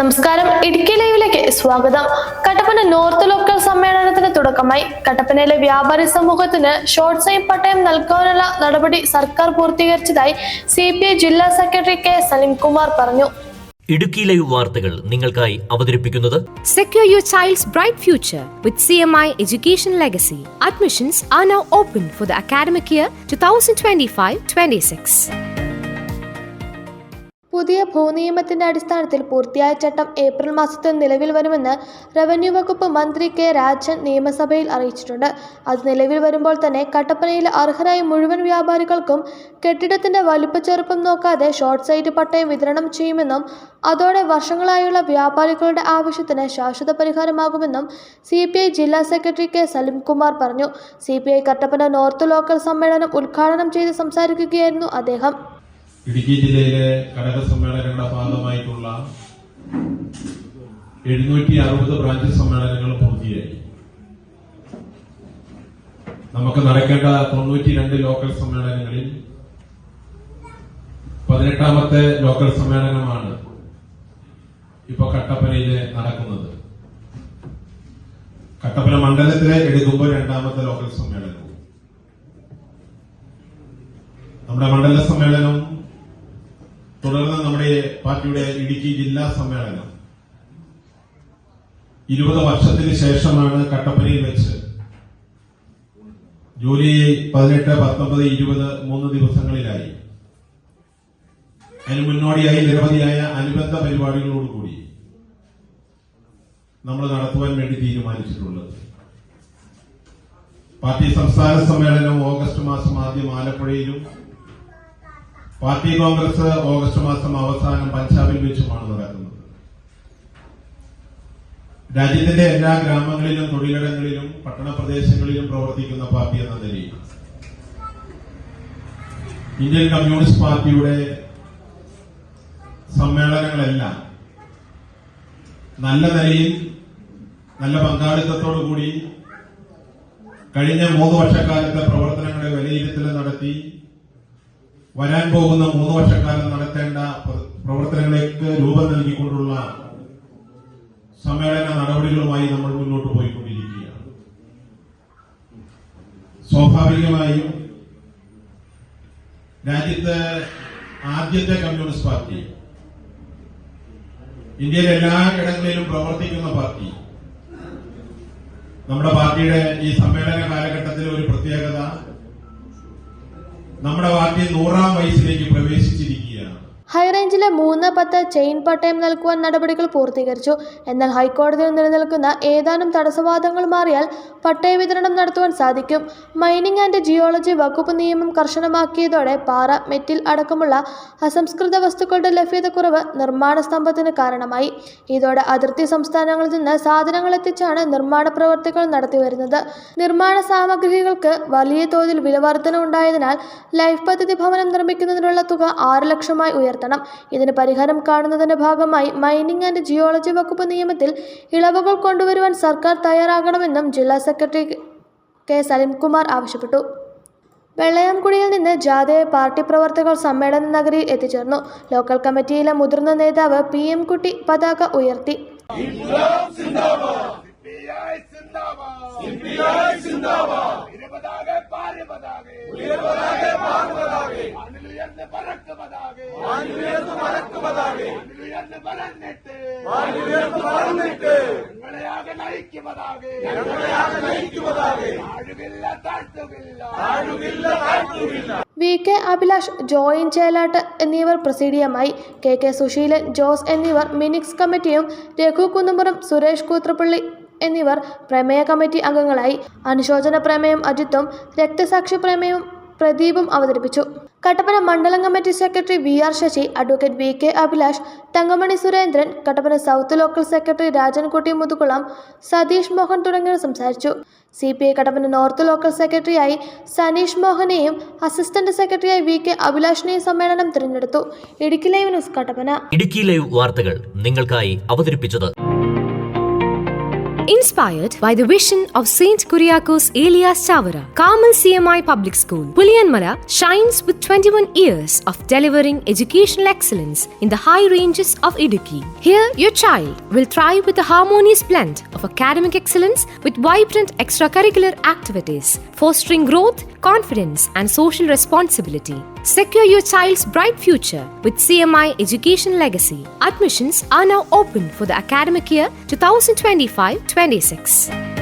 നമസ്കാരം. ഇടുക്കി ലൈവിലേക്ക് സ്വാഗതം. കട്ടപ്പന നോർത്ത് ലോക്കൽ സമ്മേളനത്തിന് തുടക്കമായി. കട്ടപ്പനയിലെ വ്യാപാരി സമൂഹത്തിന് ഷോർട്ട് സൈം പട്ടയം നൽകാനുള്ള നടപടി സർക്കാർ പൂർത്തീകരിച്ചതായി സി ജില്ലാ സെക്രട്ടറി കെ സലിംകുമാർ പറഞ്ഞു. ഇടുക്കി ലൈവ് വാർത്തകൾ നിങ്ങൾക്കായി അവതരിപ്പിക്കുന്നത് secure your child's bright future with C M I education legacy admissions are now open for the academic year two thousand twenty five 2025-26. പുതിയ ഭൂനിയമത്തിന്റെ അടിസ്ഥാനത്തിൽ പൂർത്തിയായ ചട്ടം ഏപ്രിൽ മാസത്തിൽ നിലവിൽ വരുമെന്ന് റവന്യൂ വകുപ്പ് മന്ത്രി കെ രാജൻ നിയമസഭയിൽ അറിയിച്ചിട്ടുണ്ട്. അത് നിലവിൽ വരുമ്പോൾ തന്നെ കട്ടപ്പനയിലെ അർഹരായ മുഴുവൻ വ്യാപാരികൾക്കും കെട്ടിടത്തിന്റെ വലിപ്പച്ചെറുപ്പം നോക്കാതെ ഷോർട്ട് സൈറ്റ് പട്ടയം വിതരണം ചെയ്യുമെന്നും അതോടെ വർഷങ്ങളായുള്ള വ്യാപാരികളുടെ ആവശ്യത്തിന് ശാശ്വത പരിഹാരമാകുമെന്നും സി പി ഐ ജില്ലാ സെക്രട്ടറി കെ സലിംകുമാർ പറഞ്ഞു. C P I Kattappana north local സമ്മേളനം ഉദ്ഘാടനം ചെയ്ത് സംസാരിക്കുകയായിരുന്നു അദ്ദേഹം. ഇടുക്കി ജില്ലയിലെ കനക സമ്മേളനങ്ങളുടെ ഭാഗമായിട്ടുള്ള എഴുന്നൂറ്റി അറുപത് ബ്രാഞ്ച് സമ്മേളനങ്ങൾ പൂർത്തിയായി. നമുക്ക് നടക്കേണ്ട തൊണ്ണൂറ്റി രണ്ട് ലോക്കൽ സമ്മേളനങ്ങളിൽ പതിനെട്ടാമത്തെ ലോക്കൽ സമ്മേളനമാണ് ഇപ്പൊ കട്ടപ്പനയിൽ നടക്കുന്നത്. കട്ടപ്പന മണ്ഡലത്തിലെ എടുക്കുമ്പോൾ രണ്ടാമത്തെ ലോക്കൽ സമ്മേളനവും. നമ്മുടെ മണ്ഡല സമ്മേളനം തുടർന്ന് നമ്മുടെ പാർട്ടിയുടെ ഇടുക്കി ജില്ലാ സമ്മേളനം ഇരുപത് വർഷത്തിന് ശേഷമാണ് കട്ടപ്പനയിൽ വെച്ച് ജൂലൈ പതിനെട്ട് പത്തൊമ്പത് ഇരുപത് മൂന്ന് ദിവസങ്ങളിലായി. അതിന് മുന്നോടിയായി നിരവധിയായ അനുബന്ധ പരിപാടികളോടുകൂടി നമ്മൾ നടത്തുവാൻ വേണ്ടി തീരുമാനിച്ചിട്ടുള്ളത്. പാർട്ടി സംസ്ഥാന സമ്മേളനം ഓഗസ്റ്റ് മാസം ആദ്യം ആലപ്പുഴയിലും പാർട്ടി കോൺഗ്രസ് ഓഗസ്റ്റ് മാസം അവസാനം പഞ്ചാബിൽ വെച്ചുമാണ് നടക്കുന്നത്. രാജ്യത്തിന്റെ എല്ലാ ഗ്രാമങ്ങളിലും തൊഴിലിടങ്ങളിലും പട്ടണ പ്രദേശങ്ങളിലും പ്രവർത്തിക്കുന്ന പാർട്ടി എന്ന നിലയിൽ ഇന്ത്യൻ കമ്മ്യൂണിസ്റ്റ് പാർട്ടിയുടെ സമ്മേളനങ്ങളെല്ലാം നല്ല നിലയിൽ നല്ല പങ്കാളിത്തത്തോടുകൂടി കഴിഞ്ഞ മൂന്ന് വർഷക്കാലത്തെ പ്രവർത്തനങ്ങളെ വിലയിരുത്തൽ നടത്തി വരാൻ പോകുന്ന മൂന്ന് വർഷക്കാലം നടത്തേണ്ട പ്രവർത്തനങ്ങളേക്ക് രൂപം നൽകിക്കൊണ്ടുള്ള സമ്മേളന നടപടികളുമായി നമ്മൾ മുന്നോട്ട് പോയിക്കൊണ്ടിരിക്കുകയാണ്. സ്വാഭാവികമായും രാജ്യത്തെ ആദ്യത്തെ കമ്മ്യൂണിസ്റ്റ് പാർട്ടി ഇന്ത്യയിലെ എല്ലാ ഇടങ്ങളിലും പ്രവർത്തിക്കുന്ന പാർട്ടി. നമ്മുടെ പാർട്ടിയുടെ ഈ സമ്മേളന കാലഘട്ടത്തിലെ ഒരു പ്രത്യേകത നമ്മുടെ പാർട്ടി നൂറാം വയസ്സിലേക്ക് പ്രവേശിച്ചിരിക്കുകയാണ് ഹൈറേഞ്ചിലെ മൂന്ന് പത്ത് ചെയിൻ പട്ടയം നൽകുവാൻ നടപടികൾ പൂർത്തീകരിച്ചു. എന്നാൽ ഹൈക്കോടതിയിൽ നിലനിൽക്കുന്ന ഏതാനും തടസ്സവാദങ്ങൾ മാറിയാൽ പട്ടയ വിതരണം നടത്തുവാൻ സാധിക്കും. മൈനിങ് ആൻഡ് ജിയോളജി വകുപ്പ് നിയമം കർശനമാക്കിയതോടെ പാറ മെറ്റിൽ അടക്കമുള്ള അസംസ്കൃത വസ്തുക്കളുടെ ലഭ്യതക്കുറവ് നിർമ്മാണ സ്തംഭത്തിന് കാരണമായി. ഇതോടെ അതിർത്തി സംസ്ഥാനങ്ങളിൽ നിന്ന് സാധനങ്ങൾ എത്തിച്ചാണ് നിർമ്മാണ പ്രവർത്തികൾ നടത്തിവരുന്നത്. നിർമ്മാണ സാമഗ്രികൾക്ക് വലിയ തോതിൽ വിലവർദ്ധന ഉണ്ടായതിനാൽ ലൈഫ് പദ്ധതി ഭവനം നിർമ്മിക്കുന്നതിനുള്ള തുക ആറ് ലക്ഷമായി ഉയർത്തണം ഇതിന് പരിഹാരം കാണുന്നതിന്റെ ഭാഗമായി മൈനിങ് ആൻഡ് ജിയോളജി വകുപ്പ് നിയമത്തിൽ ഇളവുകൾ കൊണ്ടുവരുവാൻ സർക്കാർ തയ്യാറാകണമെന്നും ജില്ലാ സെക്രട്ടറി കെ സലിംകുമാർ ആവശ്യപ്പെട്ടു. വെള്ളയാംകുടിയിൽ നിന്ന് ജാഥയെ പാർട്ടി പ്രവർത്തകർ സമ്മേളന നഗരിയിൽ എത്തിച്ചേർന്നു. ലോക്കൽ കമ്മിറ്റിയിലെ മുതിർന്ന നേതാവ് പി എം കുട്ടി പതാക ഉയർത്തി. ഞങ്ങളെയാകെ ഞങ്ങളെയാകെ നയിക്കു പതാകെ താഴുകില്ല താഴ്ത്തുകില്ല താഴുകില്ല താഴ്ത്തുകില്ല V K Abhilash join Chelatt എന്നിവർ പ്രസിഡിയമായി. കെ കെ സുശീലൻ ജോസ് എന്നിവർ മിനിക്സ് കമ്മിറ്റിയും രഘു കുന്നുമ്പുറം സുരേഷ് കൂത്രപ്പള്ളി എന്നിവർ പ്രമേയ കമ്മിറ്റി അംഗങ്ങളായി. അനുശോചന പ്രമേയം അജിത്തും രക്തസാക്ഷി പ്രമേയം പ്രദീപും അവതരിപ്പിച്ചു. കട്ടപ്പന മണ്ഡലം committee secretary V R Sasi advocate V K Abhilash Thankamani Surendran Kattappana south local secretary Rajankutty Muthukulam Satheesh Mohan തുടങ്ങിയവർ സംസാരിച്ചു. C P I Kattappana north local സെക്രട്ടറിയായി സനീഷ് മോഹനെയും അസിസ്റ്റന്റ് സെക്രട്ടറിയായി വി കെ അഭിലാഷിനെയും സമ്മേളനം തിരഞ്ഞെടുത്തു. Idukki live news Kattappana. Idukki live വാർത്തകൾ നിങ്ങൾക്കായി അവതരിപ്പിച്ചത് Inspired by the vision of Saint Kuriakos Elias Chavara, Carmel CMI Public School, Puliyanmala shines with 21 years of delivering educational excellence in the high ranges of Idukki. Here, your child will thrive with a harmonious blend of academic excellence with vibrant extracurricular activities, fostering growth, confidence, and social responsibility. Secure your child's bright future with CMI Education Legacy. Admissions are now open for the academic year 2025 26.